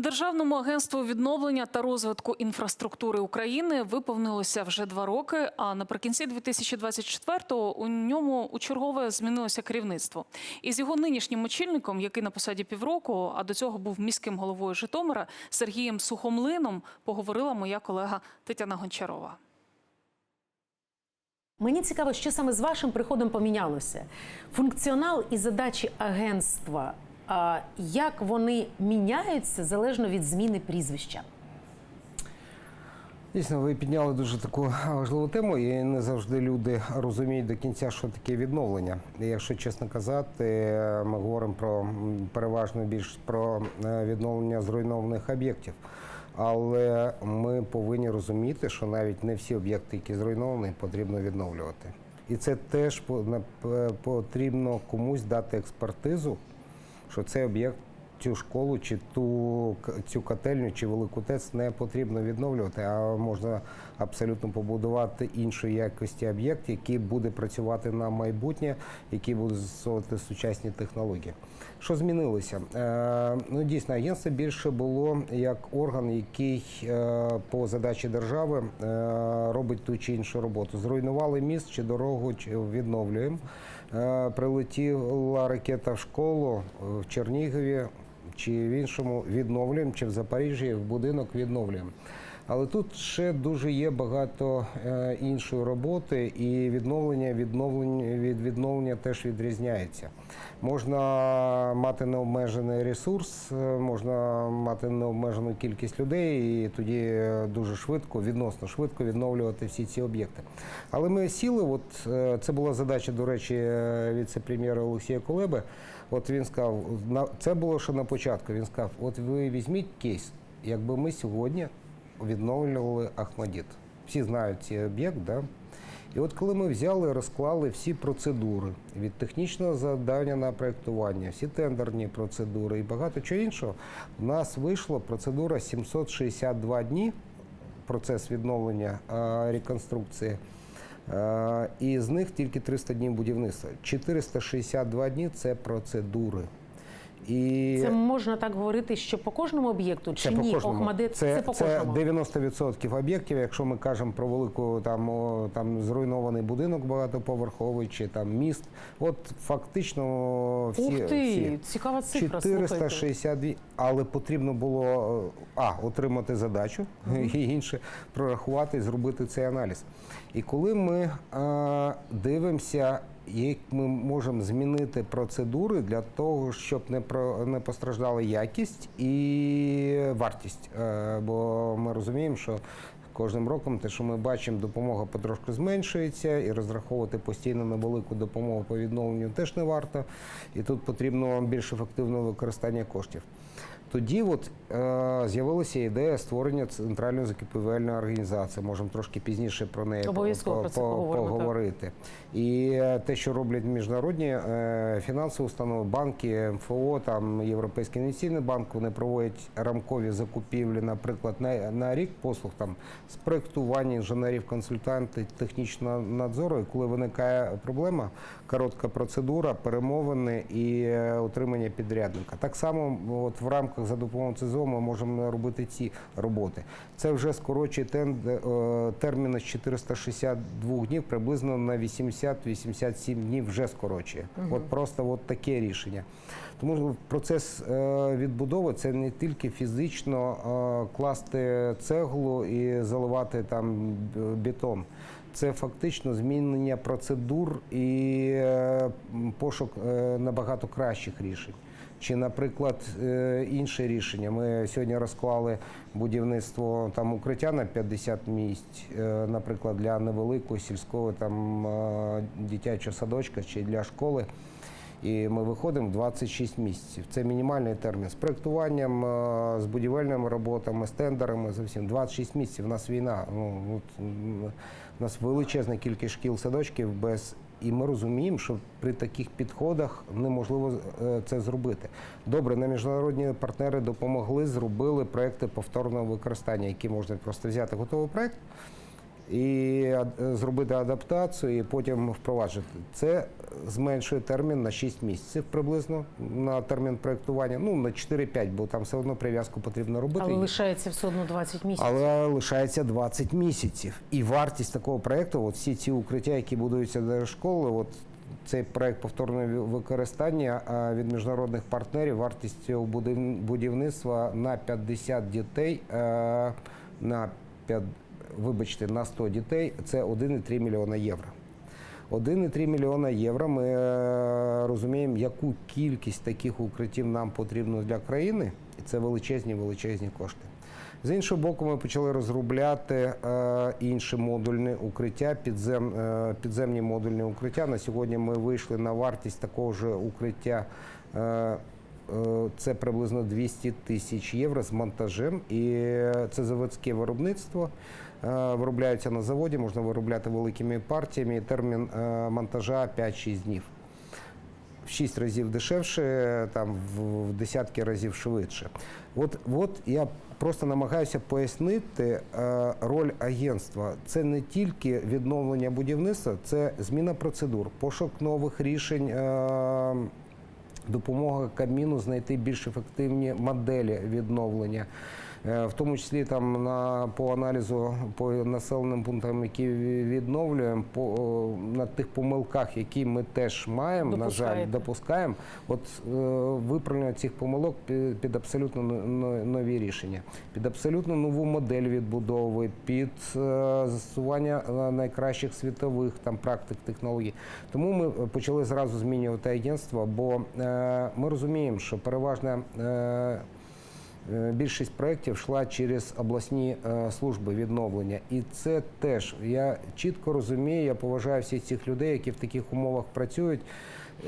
Державному агентству відновлення та розвитку інфраструктури України виповнилося вже два роки. А наприкінці 2024-го у ньому у чергове змінилося керівництво. І з його нинішнім очільником, який на посаді півроку, а до цього був міським головою Житомира Сергієм Сухомлином, поговорила моя колега Тетяна Гончарова. Мені цікаво, що саме з вашим приходом помінялося. Функціонал і задачі агентства, як вони міняються залежно від зміни прізвища? Дійсно, ви підняли дуже таку важливу тему, і не завжди люди розуміють до кінця, що таке відновлення. І якщо чесно казати, ми говоримо про переважно більш про е, відновлення зруйнованих об'єктів. Але ми повинні розуміти, що навіть не всі об'єкти, які зруйновані, потрібно відновлювати. І це теж потрібно комусь дати експертизу, що цей об'єкт, цю школу, чи ту цю котельню, чи велику ТЕЦ не потрібно відновлювати, а можна абсолютно побудувати іншої якості об'єкт, який буде працювати на майбутнє, який буде застосовувати сучасні технології. Що змінилося? Е, ну дійсно, агентство більше було як орган, який е, по задачі держави е, робить ту чи іншу роботу. Зруйнували міст чи дорогу, чи відновлюємо. Прилетіла ракета в школу в Чернігові чи в іншому відновлюємо, чи в Запоріжжі в будинок відновлюємо. Але тут ще дуже є багато е, іншої роботи, і відновлення, відновлення від відновлення теж відрізняється. Можна мати необмежений ресурс, е, можна мати необмежену кількість людей, і тоді е, дуже швидко, відносно швидко відновлювати всі ці об'єкти. Але ми сіли, от це була задача, до речі, віце-прем'єра Олексія Колеби. От він сказав, це було ще на початку. Він сказав: от ви візьміть кейс, якби ми сьогодні відновлювали Ахмадіт. Всі знають цей об'єкт, да? І от коли ми взяли, розклали всі процедури від технічного завдання на проєктування, всі тендерні процедури і багато чого іншого, у нас вийшла процедура 762 дні, процес відновлення реконструкції. І з них тільки 300 днів будівництва. 462 дні це процедури. І Це можна так говорити, що по кожному об'єкту чи це по ні? кожному. Охмадит це, це, по це 90% об'єктів. Якщо ми кажемо про велику там, о, там зруйнований будинок багатоповерховий чи там міст, от фактично всі, Ух ти, всі. цікава цифра. слухайте. але потрібно було а отримати задачу і інше прорахувати зробити цей аналіз. І коли ми е, дивимося, як ми можемо змінити процедури для того, щоб не про не постраждала якість і вартість. Е, бо ми розуміємо, що Кожним роком те, що ми бачимо, допомога потрошку зменшується, і розраховувати постійно на велику допомогу по відновленню теж не варто. І тут потрібно більш ефективне використання коштів. Тоді от е, з'явилася ідея створення центральної закупівельної організації. Можемо трошки пізніше про неї по- про це по- поговорити. І е, те, що роблять міжнародні е, фінансові установи, банки, МФО, там Європейський інвестиційний банк, вони проводять рамкові закупівлі, наприклад, на, на рік послуг там з проєктування інженерів, консультантів, технічного надзору. І коли виникає проблема, коротка процедура, перемовини і е, отримання підрядника. Так само от в рамках за допомогою ЦЗО ми можемо робити ці роботи. Це вже скорочує е, терміни з 462 днів приблизно на 80-87 днів вже скорочує. От просто от таке рішення. Тому процес е, відбудови це не тільки фізично е, класти цеглу і заливати там бетон. Це фактично змінення процедур і пошук набагато кращих рішень. Чи, наприклад, е, інше рішення. Ми сьогодні розклали будівництво там укриття на 50 місць, е, наприклад, для невеликого сільського там е, дитячого садочка чи для школи. І ми виходимо в 26 місяців. Це мінімальний термін з проєктуванням, е, з будівельними роботами, з тендерами. Зовсім 26 місяців. У нас війна. Ну от, у нас величезна кількість шкіл, садочків без. І ми розуміємо, що при таких підходах неможливо е, це зробити. Добре, на міжнародні партнери допомогли, зробили проекти повторного використання, які можна просто взяти готовий проект і зробити адаптацію, і потім впроваджувати. Це зменшує термін на 6 місяців приблизно на термін проєктування. Ну на 4-5, бо там все одно прив'язку потрібно робити. Але лишається все одно 20 місяців. Але лишається 20 місяців. І вартість такого проєкту, от всі ці укриття, які будуються для школи, от цей проєкт повторного використання від міжнародних партнерів, вартість цього будівництва на 50 дітей, е, на 5, вибачте, на 100 дітей це 1,3 мільйона євро. 1,3 мільйона євро. Ми е, розуміємо, яку кількість таких укриттів нам потрібно для країни, і це величезні величезні кошти. З іншого боку, ми почали розробляти е, інші модульні укриття, підзем, е, підземні модульні укриття. На сьогодні ми вийшли на вартість такого ж укриття. Е, це приблизно 200 тисяч євро з монтажем, і це заводське виробництво. Е, Виробляються на заводі, можна виробляти великими партіями. Термін е, монтажа 5-6 днів. В 6 разів дешевше, там в- десятки разів швидше. От, от я просто намагаюся пояснити роль агентства. Це не тільки відновлення будівництва, це зміна процедур, пошук нових рішень. Допомога Кабміну знайти більш ефективні моделі відновлення, в тому числі там на по аналізу по населеним пунктам, які відновлюємо, по на тих помилках, які ми теж маємо, на жаль, допускаємо. От е, виправлення цих помилок під, абсолютно но- но- нові рішення, під абсолютно нову модель відбудови, під е, застосування е, найкращих світових там практик технологій. Тому ми почали зразу змінювати агентство, бо е, ми розуміємо, що переважна. Е, Більшість проєктів йшла через обласні е, служби відновлення. І це теж я чітко розумію, я поважаю всіх цих людей, які в таких умовах працюють.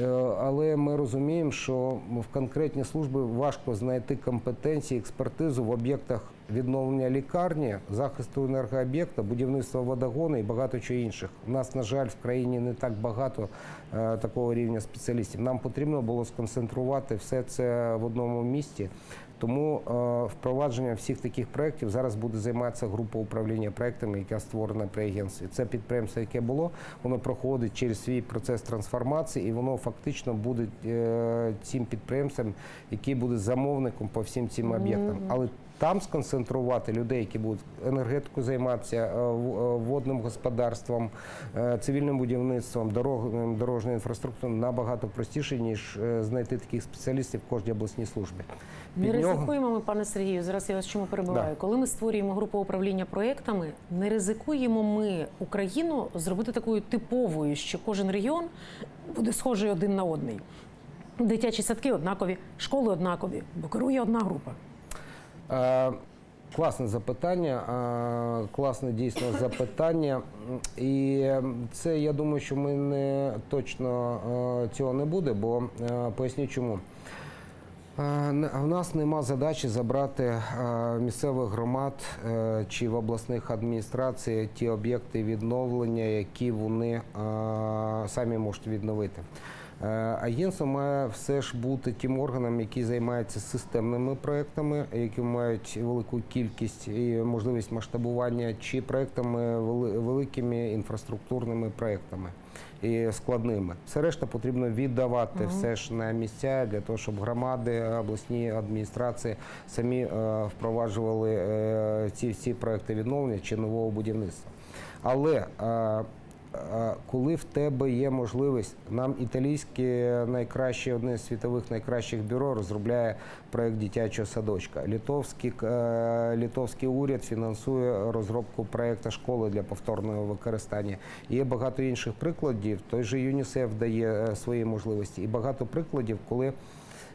Е, Але ми розуміємо, що в конкретні служби важко знайти компетенції, експертизу в об'єктах відновлення лікарні, захисту енергооб'єкта, будівництва водогону і багато чого інших. У нас, на жаль, в країні не так багато такого рівня спеціалістів. Нам потрібно було сконцентрувати все це в одному місці. Тому е, впровадження всіх таких проєктів зараз буде займатися група управління проєктами, яка створена при агентстві. Це підприємство, яке було, воно проходить через свій процес трансформації, і воно фактично буде е, цим підприємством, який буде замовником по всім цим об'єктам. Але там сконцентрувати людей, які будуть енергетикою займатися, е, е, водним господарством, е, цивільним будівництвом, дорог- дорожньою інфраструктурою набагато простіше, ніж знайти таких спеціалістів в кожній обласній службі. Не Під нього- ризикуємо ми, пане Сергію. Зараз я вас чому перебиваю. Да. Коли ми створюємо групу управління проєктами, не ризикуємо ми Україну зробити такою типовою, що кожен регіон буде схожий один на одний. Дитячі садки однакові, школи однакові, бо керує одна група. Класне запитання, класне дійсно запитання. І це я думаю, що ми не точно цього не буде, бо поясню чому. В нас нема задачі забрати місцевих громад е, чи в обласних адміністрацій ті об'єкти відновлення, які вони самі можуть відновити. Е, Агентство має все ж бути тим органом, який займається системними проектами, які мають велику кількість і можливість масштабування, чи проектами великими інфраструктурними проектами і складними. Все решта потрібно віддавати все ж на місця для того, щоб громади, обласні адміністрації самі е, впроваджували е, ці всі проекти відновлення чи нового будівництва. Але коли в тебе є можливість, нам італійське найкраще, одне з світових найкращих бюро розробляє проект дитячого садочка. Литовський, е, литовський уряд фінансує розробку проекту школи для повторного використання. Є багато інших прикладів. Той же ЮНІСЕФ дає е, свої можливості, і багато прикладів, коли.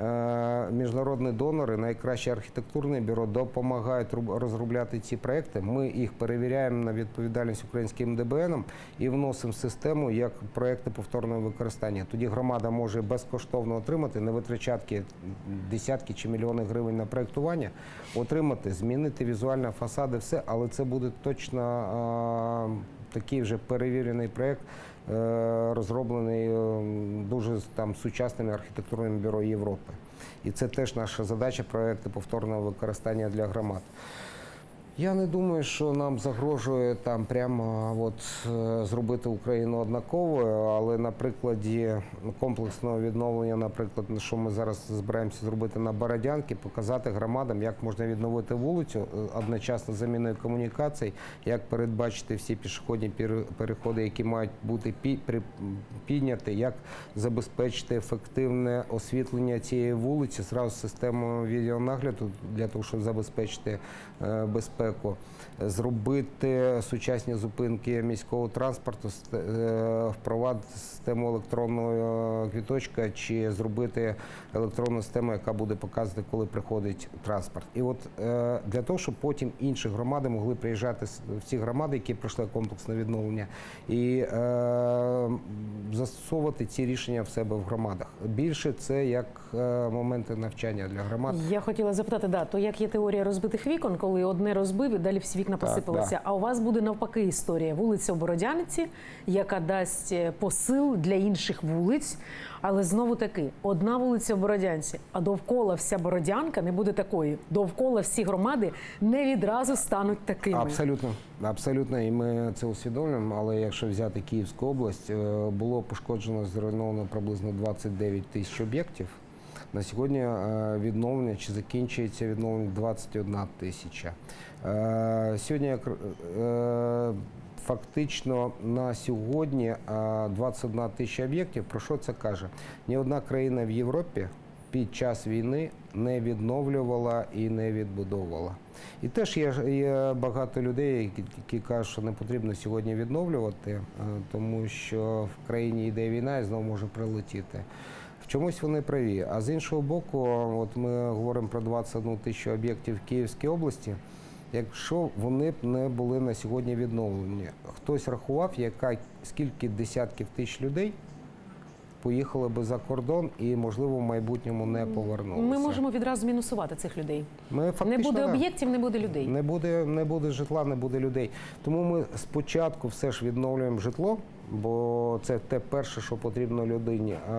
Е, Міжнародні донори, найкраще архітектурне бюро допомагають розробляти ці проекти. Ми їх перевіряємо на відповідальність українським ДБНом і вносимо в систему як проекти повторного використання. Тоді громада може безкоштовно отримати, не витрачати десятки чи мільйони гривень на проектування, отримати, змінити візуально фасади, все, але це буде точно е, такий вже перевірений проект. Е, Розроблений е, дуже там сучасними архітектурним бюро Європи, і це теж наша задача проекти повторного використання для громад. Я не думаю, що нам загрожує там прямо от е, зробити Україну однаковою, але на прикладі комплексного відновлення, наприклад, що ми зараз збираємося зробити на Бородянки, показати громадам, як можна відновити вулицю е, одночасно з заміною комунікацій, як передбачити всі пішохідні переходи, які мають бути підняті, як забезпечити ефективне освітлення цієї вулиці зразу з системою відеонагляду для того, щоб забезпечити е, безпеку, зробити сучасні зупинки міського транспорту, е, впровадити систему електронного е, квіточка чи зробити електронну систему, яка буде показувати, коли приходить транспорт. І от е, для того, щоб потім інші громади могли приїжджати в ці громади, які пройшли комплексне відновлення, і застосовувати ці рішення в себе в громадах. Більше це як моменти навчання для громад. Я хотіла запитати, да, то як є теорія розбитих вікон, коли одне розбив і далі всі вікна Так, посипалися. да. А у вас буде навпаки історія вулиця у Бородяниці, яка дасть е, посил для інших вулиць. Але знову таки, одна вулиця в Бородянці, а довкола вся Бородянка не буде такою. Довкола всі громади не відразу стануть такими. Абсолютно, абсолютно, і ми це усвідомлюємо. Але якщо взяти Київську область, е, було пошкоджено зруйновано приблизно 29 тисяч об'єктів. На сьогодні е, відновлення чи закінчується відновлення 21 тисяча. Е, Сьогодні е, фактично на сьогодні е, 21 тисяча об'єктів. Про що це каже? Ні одна країна в Європі під час війни не відновлювала і не відбудовувала. І теж є, є багато людей, які, які кажуть, що не потрібно сьогодні відновлювати, тому що в країні йде війна і знову може прилетіти. В чомусь вони праві. А з іншого боку, от ми говоримо про 21 тисячу об'єктів в Київській області. Якщо вони б не були на сьогодні відновлені, хтось рахував, яка скільки десятків тисяч людей поїхали би за кордон і, можливо, в майбутньому не повернулися. Ми можемо відразу мінусувати цих людей. Ми Не буде об'єктів, не буде людей. Не буде, не буде житла, не буде людей. Тому ми спочатку все ж відновлюємо житло, бо це те перше, що потрібно людині. А,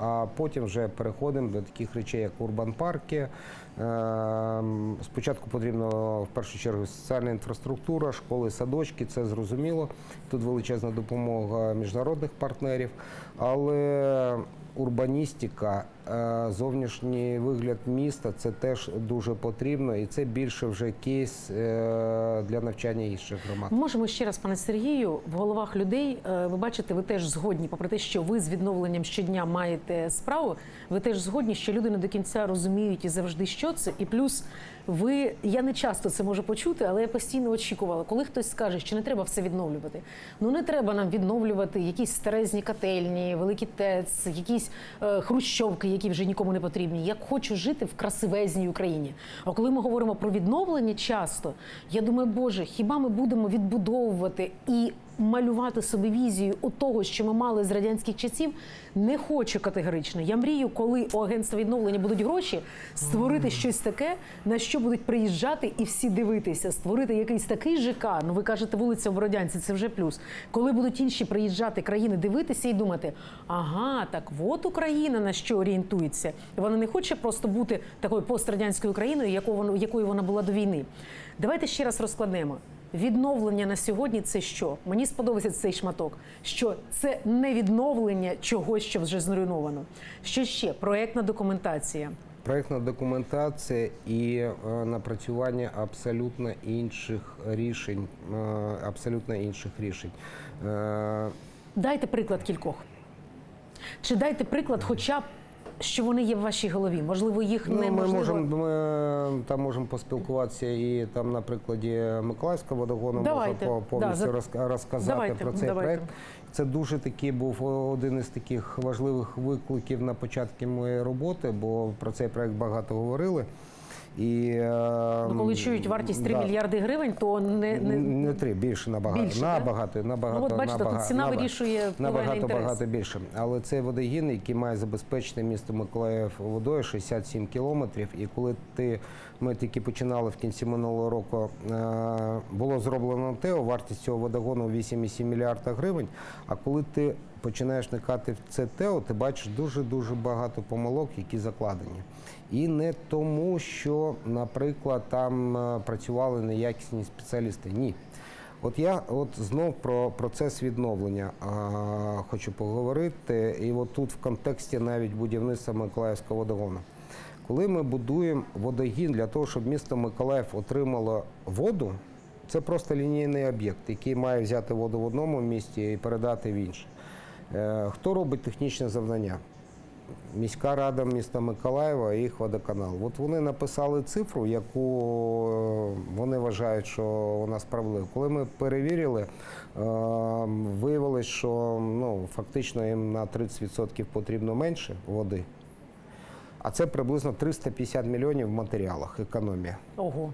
а потім вже переходимо до таких речей, як урбан-парки. Ем, Спочатку потрібно в першу чергу соціальна інфраструктура, школи, садочки, це зрозуміло. Тут величезна допомога міжнародних партнерів. Але урбаністика, е, зовнішній вигляд міста це теж дуже потрібно, і це більше вже кейс е, для навчання інших громад. Можемо ще раз, пане Сергію, в головах людей. е, Ви бачите, ви теж згодні, попри те, що ви з відновленням щодня маєте справу. Ви теж згодні, що люди не до кінця розуміють і завжди, що це. І плюс ви, я не часто це можу почути, але я постійно очікувала, коли хтось скаже, що не треба все відновлювати. Ну не треба нам відновлювати якісь старезні котельні, великі ТЕЦ, якісь е, хрущовки, які вже нікому не потрібні. Я хочу жити в красивезній Україні. А коли ми говоримо про відновлення, часто я думаю, Боже, хіба ми будемо відбудовувати і малювати собі візію у того, що ми мали з радянських часів, не хочу категорично. Я мрію, коли у агентства відновлення будуть гроші, створити щось таке, на що будуть приїжджати і всі дивитися, створити якийсь такий ЖК. Ну ви кажете, вулиця в Бородянці, це вже плюс. Коли будуть інші приїжджати країни дивитися і думати, ага, так от Україна на що орієнтується. Вона не хоче просто бути такою пострадянською країною, якою вона, якою вона була до війни. Давайте ще раз розкладемо. Відновлення на сьогодні це що? Мені сподобався цей шматок. Що це не відновлення чогось, що вже зруйновано. Що ще? Проектна документація. Проектна документація і е, напрацювання абсолютно інших рішень, е, абсолютно інших рішень. Е, Дайте приклад кількох. Чи дайте приклад, хоча б що вони є в вашій голові? Можливо, їх Ну, ми неможливо. можемо ми там можемо поспілкуватися і там на прикладі Миколаївського водогону Давайте. можу повністю Да, за- розказати Давайте, про цей давайте. проект. Це дуже такий був один із таких важливих викликів на початку моєї роботи, бо про цей проект багато говорили. І, е, Ну, коли чують вартість 3 да. мільярди гривень, то не, не... Не три, більше набагато. Більше, набагато, набагато, Ну, от бачите, тут ціна набагато, вирішує, на набагато інтерес. багато більше. Але це водогін, який має забезпечити місто Миколаїв водою 67 кілометрів. І коли ти ми тільки починали в кінці минулого року, е, було зроблено ТЕО, вартість цього водогону 8,7 мільярда гривень. А коли ти починаєш вникати в це ТЕО, ти бачиш дуже дуже багато помилок, які закладені. І не тому, що, наприклад, там е, працювали неякісні спеціалісти. Ні. От я от знов про процес відновлення а, хочу поговорити. І от тут в контексті навіть будівництва Миколаївського водогону. Коли ми будуємо водогін для того, щоб місто Миколаїв отримало воду, це просто лінійний об'єкт, який має взяти воду в одному місті і передати в інше. Е, Хто робить технічне завдання? Міська рада міста Миколаєва і їх водоканал. От вони написали цифру, яку е, вони вважають, що вона справедлива. Коли ми перевірили, е, виявилось, що ну, фактично їм на 30% потрібно менше води. А це приблизно 350 мільйонів в матеріалах, економія. Ого.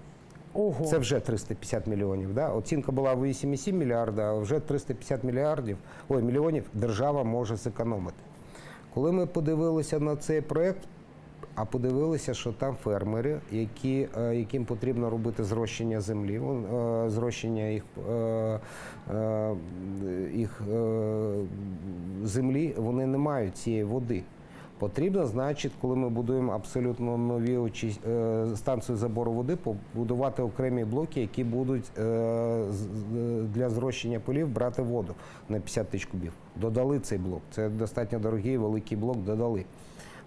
Ого. Це вже 350 мільйонів. Да? Оцінка була 8,7 мільярда, а вже 350 мільярдів, ой, мільйонів держава може зекономити. Коли ми подивилися на цей проєкт, а подивилися, що там фермери, які, е, яким потрібно робити зрощення землі, е, зрощення їх, е, їх землі, вони не мають цієї води. Потрібно, значить, коли ми будуємо абсолютно нові очі- е, станції забору води, побудувати окремі блоки, які будуть е, для зрощення полів брати воду на 50 тисяч кубів. Додали цей блок. Це достатньо дорогий великий блок. Додали.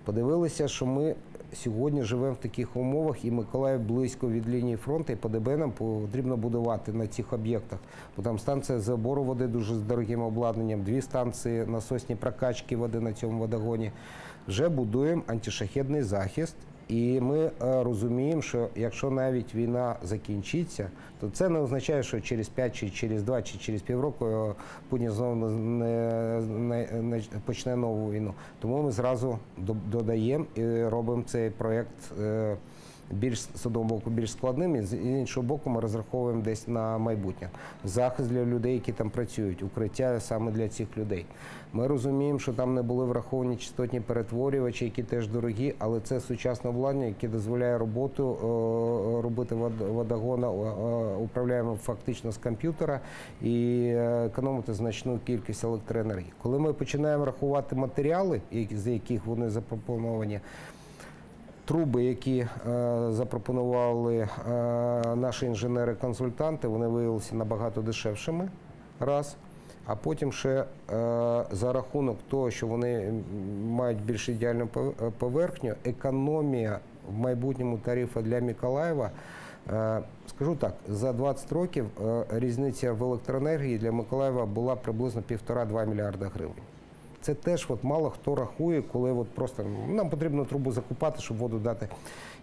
Подивилися, що ми сьогодні живемо в таких умовах, і Миколаїв близько від лінії фронту, і по ДБ нам потрібно будувати на цих об'єктах. Бо там станція забору води дуже з дорогим обладнанням, дві станції насосні прокачки води на цьому водогоні. Вже будуємо антишахедний захист. І ми е, розуміємо, що якщо навіть війна закінчиться, то це не означає, що через 5 чи через 2 чи через півроку е, Путін знову не, не, не почне нову війну. Тому ми зразу до- додаємо і робимо цей проєкт е, більш з одного боку більш складним, і з іншого боку, ми розраховуємо десь на майбутнє. Захист для людей, які там працюють, укриття саме для цих людей. Ми розуміємо, що там не були враховані частотні перетворювачі, які теж дорогі, але це сучасне обладнання, яке дозволяє роботу е, робити водогона, е, е, управляємо фактично з комп'ютера і економити значну кількість електроенергії. Коли ми починаємо рахувати матеріали, з яких вони запропоновані, Труби, які е, запропонували е, наші інженери-консультанти, вони виявилися набагато дешевшими. Раз. А потім ще е, за рахунок того, що вони мають більш ідеальну поверхню, економія в майбутньому тарифу для Миколаєва. Скажу так, за 20 років різниця в електроенергії для Миколаєва була приблизно 1,5-2 мільярда гривень. Це теж от мало хто рахує, коли от просто нам потрібно трубу закупати, щоб воду дати.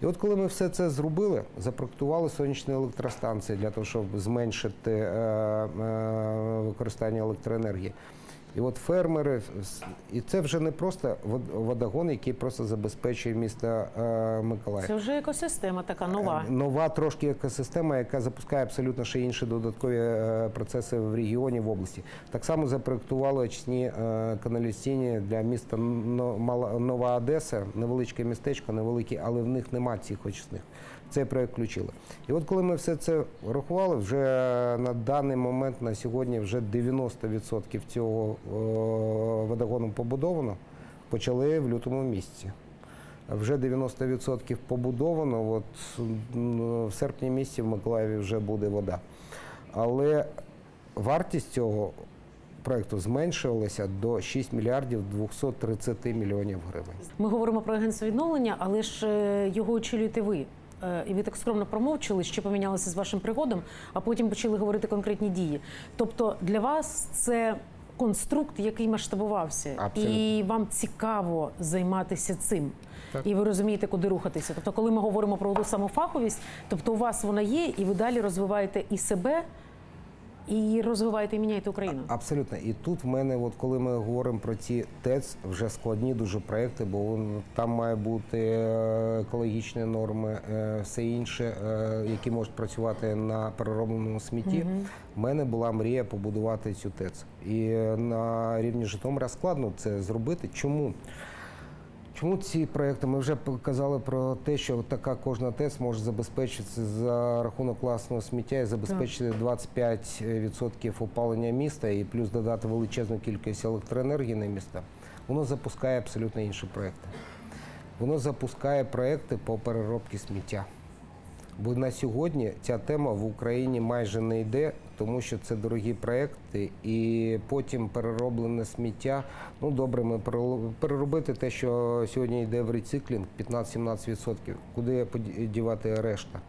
І от коли ми все це зробили, запроектували сонячні електростанції для того, щоб зменшити е, е, використання електроенергії. І от фермери, і це вже не просто водогон, який просто забезпечує місто е, Миколаїв. Це вже екосистема така нова. Е, Нова трошки екосистема, яка запускає абсолютно ще інші додаткові е, процеси в регіоні, в області. Так само запроектували очисні каналізаційні для міста Нова Одеса, невеличке містечко, невелике, але в них нема цих очисних. Цей проект включили. І от коли ми все це рахували, вже на даний момент на сьогодні вже 90% цього е, водогону побудовано, почали в лютому місяці. Вже 90% побудовано. От в серпні місяці в Миколаєві вже буде вода. Але вартість цього проекту зменшилася до 6 мільярдів 230 мільйонів гривень. Ми говоримо про агентство відновлення, але ж е, його очолюєте ви. Е, І ви так скромно промовчили, що помінялося з вашим пригодом, а потім почали говорити конкретні дії. Тобто для вас це конструкт, який масштабувався, Абсолютно. і вам цікаво займатися цим. Так. І ви розумієте, куди рухатися. Тобто, коли ми говоримо про ту саму фаховість, тобто у вас вона є, і ви далі розвиваєте і себе, і розвиваєте і міняєте Україну. Абсолютно. І тут в мене, от коли ми говоримо про ці ТЕЦ, вже складні дуже проекти, бо там має бути е, екологічні норми, е, все інше, е, які можуть працювати на переробленому смітті. У мене була мрія побудувати цю ТЕЦ. І на рівні Житомира складно це зробити. Чому? Чому ці проекти? Ми вже казали про те, що така кожна ТЕС може забезпечитися за рахунок власного сміття і забезпечити 25% опалення міста і плюс додати величезну кількість електроенергії на міста. Воно запускає абсолютно інші проекти. Воно запускає проекти по переробці сміття. Бо на сьогодні ця тема в Україні майже не йде, тому що це дорогі проекти, і потім перероблене сміття. Ну добре, ми переробити те, що сьогодні йде в рециклінг 15-17%. Куди подівати решта?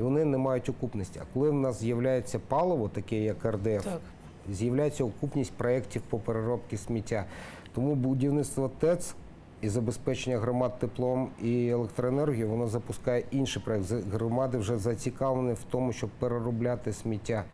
І вони не мають окупності. А коли в нас з'являється паливо, таке як РДФ, Так. з'являється окупність проєктів по переробці сміття. Тому будівництво ТЕЦ і забезпечення громад теплом і електроенергією воно запускає інший проект. Громади вже зацікавлені в тому, щоб переробляти сміття.